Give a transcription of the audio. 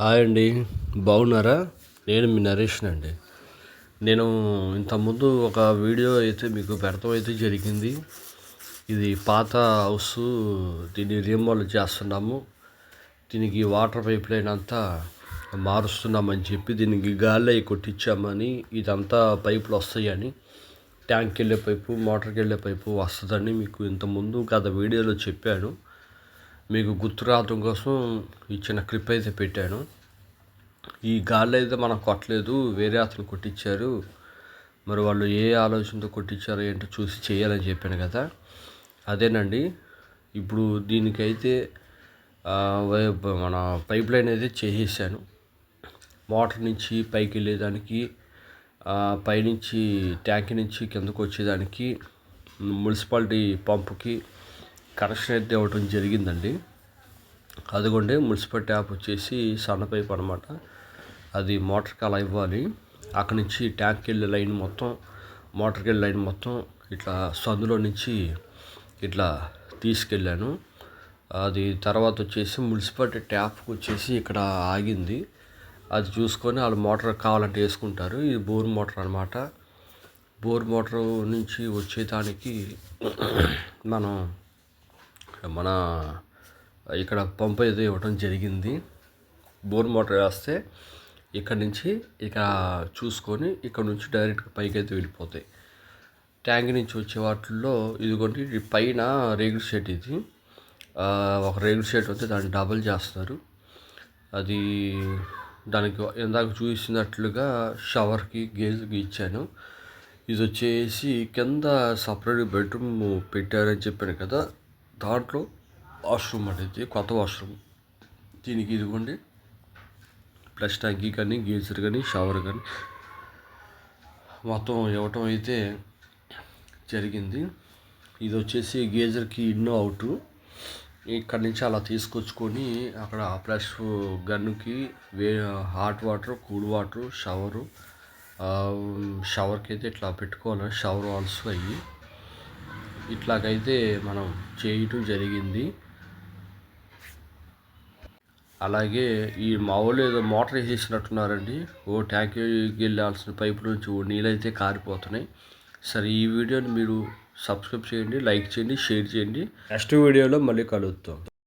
Hi అండి. బాగున్నారా? నేను మీ నరేష్ అండి. నేను ఇంతకుముందు ఒక వీడియో అయితే మీకు పెడతాం అయితే జరిగింది. ఇది పాత హౌస్ దీన్ని రీమోల్ చేస్తున్నాము. దీనికి వాటర్ పైప్ లైన్ అంతా మారుస్తున్నామని చెప్పి దీనికి గాలి అయి కొట్టించామని ఇదంతా పైపులు వస్తాయని ట్యాంక్కి వెళ్ళే పైపు మోటార్కి వెళ్ళే పైపు వస్తుందని మీకు ఇంతకుముందు గత వీడియోలో చెప్పాను. మీకు గుర్తు రావడం కోసం ఈ చిన్న క్లిప్ అయితే పెట్టాను. ఈ గాలి అయితే మనం కొట్టలేదు వేరే అతను కొట్టించారు మరి వాళ్ళు ఏ ఆలోచనతో కొట్టించారో ఏంటో చూసి చేయాలని చెప్పాను కదా. అదేనండి ఇప్పుడు దీనికైతే మన పైప్ లైన్ అయితే చేసేసాను. మోటార్ నుంచి పైకి వెళ్ళేదానికి పైనుంచి ట్యాంక్ నుంచి కిందకు వచ్చేదానికి మున్సిపాలిటీ పంపుకి కనెక్షన్ అయితే ఇవ్వటం జరిగిందండి. అదిగోండి మున్సిపల్ ట్యాప్ వచ్చేసి సన్న పైప్ అనమాట అది మోటార్కి అలా ఇవ్వాలి. అక్కడి నుంచి ట్యాంక్కి వెళ్ళే లైన్ మొత్తం మోటార్కి వెళ్ళే లైన్ మొత్తం ఇట్లా సందులో నుంచి ఇట్లా తీసుకెళ్ళాను. అది తర్వాత వచ్చేసి మున్సిపాలిటీ ట్యాప్కి వచ్చేసి ఇక్కడ ఆగింది. అది చూసుకొని వాళ్ళు మోటార్ కావాలంటే వేసుకుంటారు. ఇది బోర్ మోటార్ అనమాట బోర్ మోటార్ నుంచి వచ్చేదానికి మనం మన ఇక్కడ పంప్ అయితే ఇవ్వడం జరిగింది. బోర్ మోటార్ వేస్తే ఇక్కడ నుంచి ఇక చూసుకొని ఇక్కడ నుంచి డైరెక్ట్గా పైకి అయితే వెళ్ళిపోతాయి. ట్యాంక్ నుంచి వచ్చే వాటిల్లో ఇదిగోండి పైన రేగుల షెడ్ ఇది. ఒక రేగుల షెడ్ వస్తే దాన్ని డబల్ చేస్తారు. అది దానికి ఇందాక చూసినట్లుగా షవర్కి గేజ్కి ఇచ్చాను. ఇది వచ్చేసి కింద సపరేట్ బెడ్రూమ్ పెట్టారని చెప్పాను కదా. దాంట్లో వాష్రూమ్ అనేది కొత్త వాష్రూమ్. దీనికి ఇదిగోండి ప్లస్ ట్యాంకీ కానీ గీజర్ కానీ షవర్ కానీ మొత్తం ఇవ్వటం అయితే జరిగింది. ఇది వచ్చేసి గేజర్కి ఇన్నో అవుట్. ఇక్కడ నుంచి అలా తీసుకొచ్చుకొని అక్కడ ప్లస్ గన్నుకి వే hot water cool water shower షవర్కి అయితే ఇట్లా పెట్టుకోవాలి. షవర్ ఆల్సో అయ్యి ఇట్లాగైతే మనం చేయటం జరిగింది. అలాగే ఈ మా ఏదో మోటార్ వేసేసినట్టున్నారండి. ఓ ట్యాంక్కి వెళ్ళాల్సిన పైపు నుంచి ఓ నీళ్ళైతే కారిపోతున్నాయి. సరే ఈ వీడియోని మీరు సబ్స్క్రైబ్ చేయండి లైక్ చేయండి షేర్ చేయండి. నెక్స్ట్ వీడియోలో మళ్ళీ కలుద్దాం.